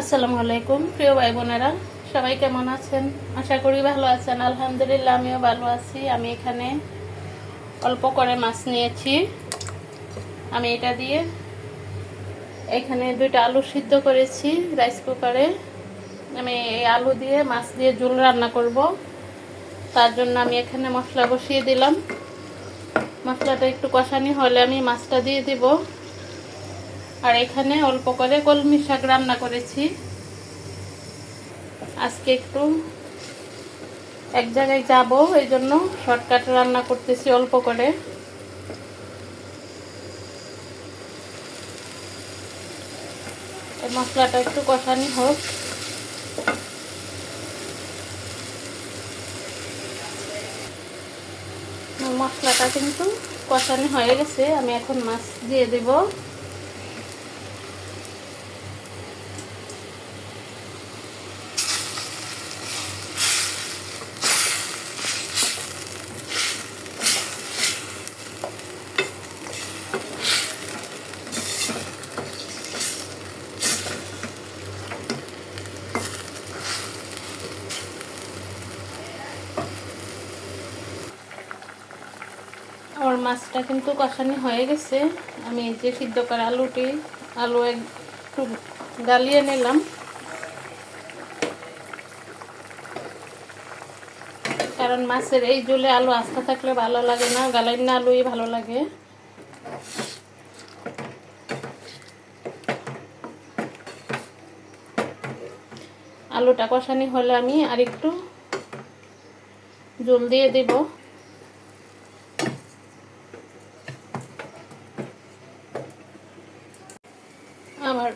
আসসালামু আলাইকুম, প্রিয় ভাই বোনেরা সবাই কেমন আছেন? আশা করি ভালো আছেন। আলহামদুলিল্লাহ, আমিও ভালো আছি। আমি এখানে অল্প করে মাছ নিয়েছি। আমি এটা দিয়ে এখানে দুইটা আলু সিদ্ধ করেছি রাইস কুকারে। আমি এই আলু দিয়ে মাছ দিয়ে ঝোল রান্না করব। তার জন্য আমি এখানে মশলা বসিয়ে দিলাম। মশলাটা একটু কষানি হলে আমি মাছটা দিয়ে দিব। আর এখানে অল্প করে কলমি শাক রান্না করেছি। আজকে একটু এক জায়গায় যাব, এই জন্য শর্টকাট রান্না করতেছি অল্প করে। মশলাটা একটু কষানি হোক। মশলাটা কিন্তু কষানি হয়ে গেছে, আমি এখন মাছ দিয়ে দেব আমার মাছটা কিন্তু কষানি হয়ে গেছে। আমি এই যে সিদ্ধ করা আলুটি, আলু একটু গালিয়ে নিলাম। কারণ মাছের এই জলে আলু আস্তে থাকলে ভালো লাগে না গালাই না আলুই ভালো লাগে। আলুটা কষানি হলে আমি আর একটু জল দিয়ে দেবো আমার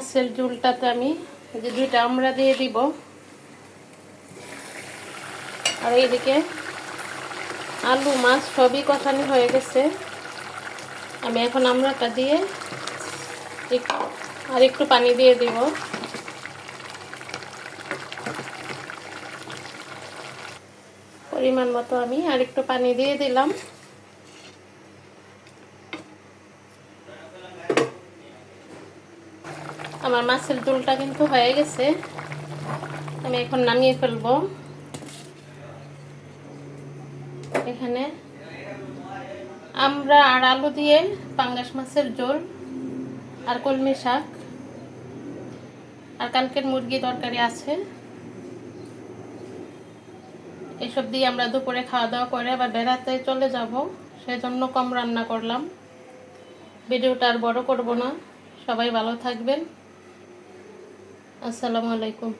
মাছের ঝোলটাতে আমি যে দুইটা আমরা দিয়ে দিব। আর এইদিকে আলু, মাছ সবই কষানি হয়ে গেছে। আমি এখন আমরাটা দিয়ে আর একটু পানি দিয়ে দিব। পরিমাণ মতো আমি আর একটু পানি দিয়ে দিলাম। আমার মাছের ঝোলটা কিন্তু হয়ে গেছে। আমি এখন নামিয়ে ফেলব। এখানে আমরা আর আলু দিয়ে পাঙ্গাস মাছের ঝোল আর কলমি শাক আর কালকের মুরগি তরকারি আছে। এসব দিয়ে আমরা দুপুরে খাওয়া দাওয়া করে আবার বেড়াতে চলে যাব। সেজন্য কম রান্না করলাম। ভিডিওটা আর বড় করব না। সবাই ভালো থাকবেন। আসসালামু আলাইকুম।